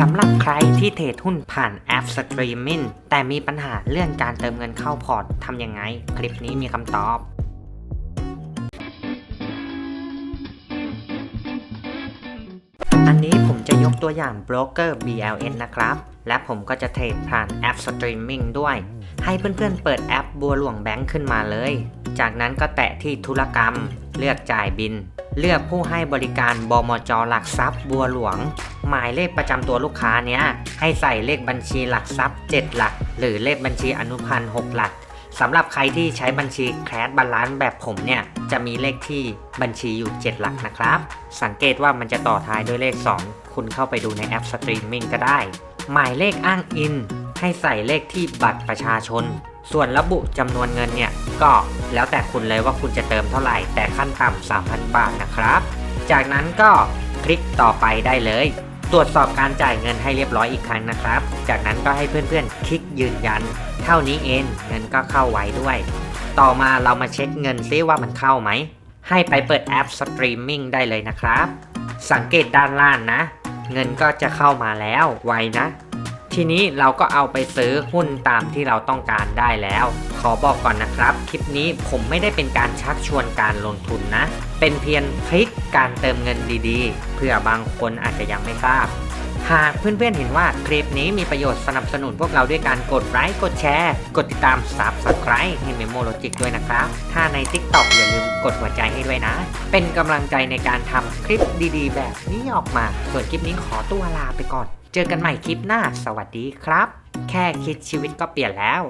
สำหรับใครที่เทรดหุ้นผ่านแอปสตรีมมิ่งแต่มีปัญหาเรื่องการเติมเงินเข้าพอร์ตทำยังไง คลิปนี้มีคำตอบอันนี้ผมจะยกตัวอย่างโบรกเกอร์ BLN นะครับ และผมก็จะเทรดผ่านแอปสตรีมมิ่งด้วย ให้เพื่อนๆเปิดแอปบัวหลวงแบงค์ขึ้นมาเลย จากนั้นก็แตะที่ธุรกรรม เลือกจ่ายบิน เลือกผู้ให้บริการบมจหลักทรัพย์บัวหลวง หมายเลขประจำตัวลูกค้าเนี้ยให้ใส่เลขบัญชีหลักทรัพย์ 7 หลัก หรือเลขบัญชีอนุพันธ์6หลักสำหรับใครที่ใช้บัญชีแคสบาลานซ์แบบผมเนี่ย จะมีเลขที่บัญชีอยู่ 7 หลักนะครับ สังเกตว่ามันจะต่อท้ายด้วยเลข 2 คุณเข้าไปดูในแอปสตรีมมิ่งก็ได้ หมายเลขอ้างอิน ให้ใส่เลขที่บัตรประชาชน ส่วนระบุจำนวนเงินเนี่ยก็แล้วแต่คุณเลยว่าคุณจะเติมเท่าไหร่ แต่ขั้นต่ำ3,000 บาทนะครับ จากนั้นก็คลิกต่อไปได้เลย ตรวจสอบการจ่ายเงินให้เรียบร้อยอีกครั้งนะครับ จากนั้นก็ให้เพื่อนๆ คลิกยืนยัน เท่านี้เองเงินก็เข้าไว้ด้วย ต่อมาเรามาเช็คเงินซิว่ามันเข้าไหม ให้ไปเปิดแอปสตรีมมิ่งได้เลยนะครับ สังเกตด้านล่างนะ เงินก็จะเข้ามาแล้วไวนะ ทีนี้เราก็เอาไปซื้อหุ้นตามที่เราต้องการได้แล้ว ขอบอกก่อนนะครับ คลิปนี้ผมไม่ได้เป็นการชักชวนการลงทุนนะ เป็นเพียงทริคการเติมเงินดีๆ เพื่อบางคนอาจจะยังไม่ทราบหากเพื่อนๆเห็นว่าคลิปนี้มีประโยชน์สนับสนุนพวกเราด้วยการกดไลค์กดแชร์ กดติดตาม Subscribe ให้ Memo Logic ด้วยนะครับ ถ้าใน TikTok อย่าลืมกดหัวใจให้ด้วยนะ เป็นกำลังใจในการทำคลิปดีๆ แบบนี้ออกมา ส่วนคลิปนี้ขอตัวลาไปก่อน เจอกันใหม่คลิปหน้า สวัสดีครับ แค่คิดชีวิตก็เปลี่ยนแล้ว